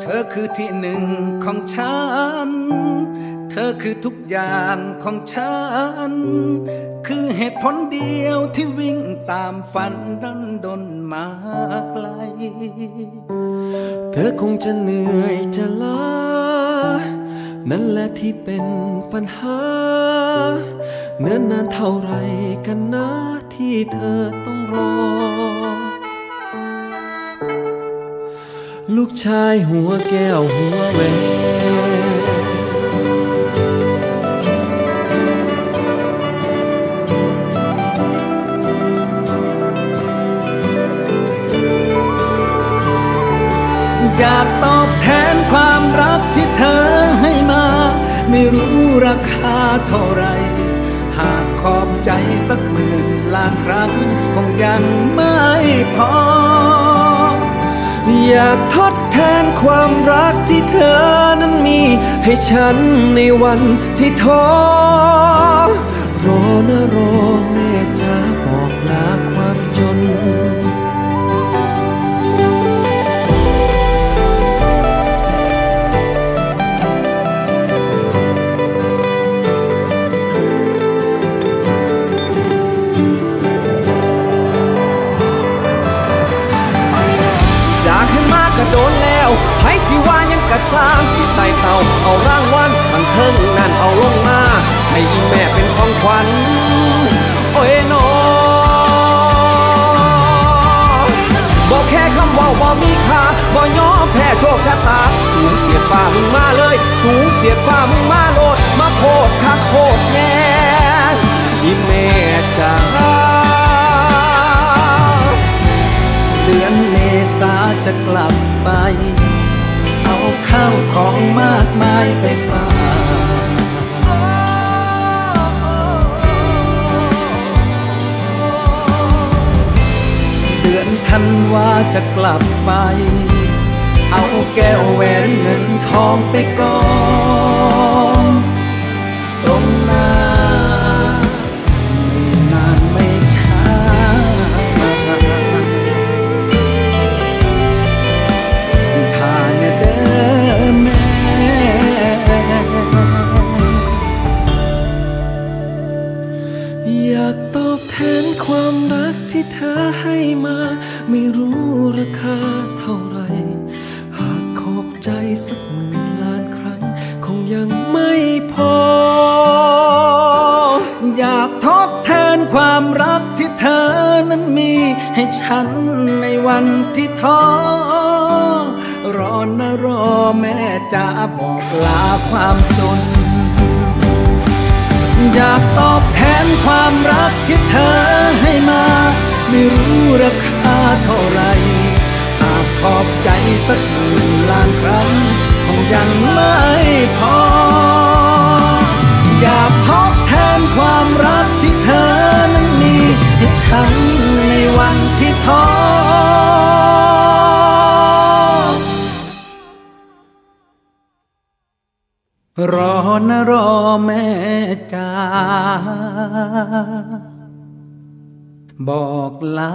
เธอคือที่หนึ่งของฉัน เธอคือทุกอย่างของฉัน คือเหตุผลเดียวที่วิ่งตามฝันดันดนมาไกล เธอคงจะเหนื่อยจะล้า นั่นแหละที่เป็นปัญหา เนิ่นนานเท่าไรกันนะที่เธอต้องรอ ลูกชายหัวแก้วหัวแหวนอยากตอบแทนความรักที่เธอให้มา ไม่รู้ราคาเท่าไร หากขอบใจสักหมื่นล้านครั้ง คงยังไม่พอ อยากทดแทนความรักที่เธอนั้นมี ให้ฉันในวันที่ท้อรอนะรอแม่ สิว่ายังกะสร้าสิไต่เตาเอาร่างวันบันเทิงนั่นเอาลงมาให้อีแม่เป็นของขวัญโอ้ยนอบอกแค่คำเว่าบ่มีค่าบ่ยอมแพ้โชคชะตาสูงเสียดฟ้ามึงมาเลย สูงเสียดฟ้ามึงมาโลดมาโคตรคักโคตรแน่อีแม่จ้าเดือนเมษาจะกลับไป เอาข้าวของมากมายไปฝากเดือนธันวาจะกลับไป เอาแก้วแหวนเงินทองไปก่อน ที่เธอให้มา ไม่รู้ราคาเท่าไร หากขอบใจสักหมื่นล้านครั้ง คงยังไม่พอ อยากทดแทนความรักที่เธอนั้นมี ให้ฉันในวันที่ท้อรอนะรอแม่จะบอกลาความจน อยากตอบแทนความรักที่เธอให้มา ไม่รู้ราคาเท่าไรหากขอบใจสักหมื่นล้านครั้งคงยังไม่พอ อยากทดแทนความรักที่เธอนั้นมีให้ฉันในวันที่ท้อรอนะรอแม่จ้า บอกลา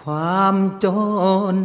ความจน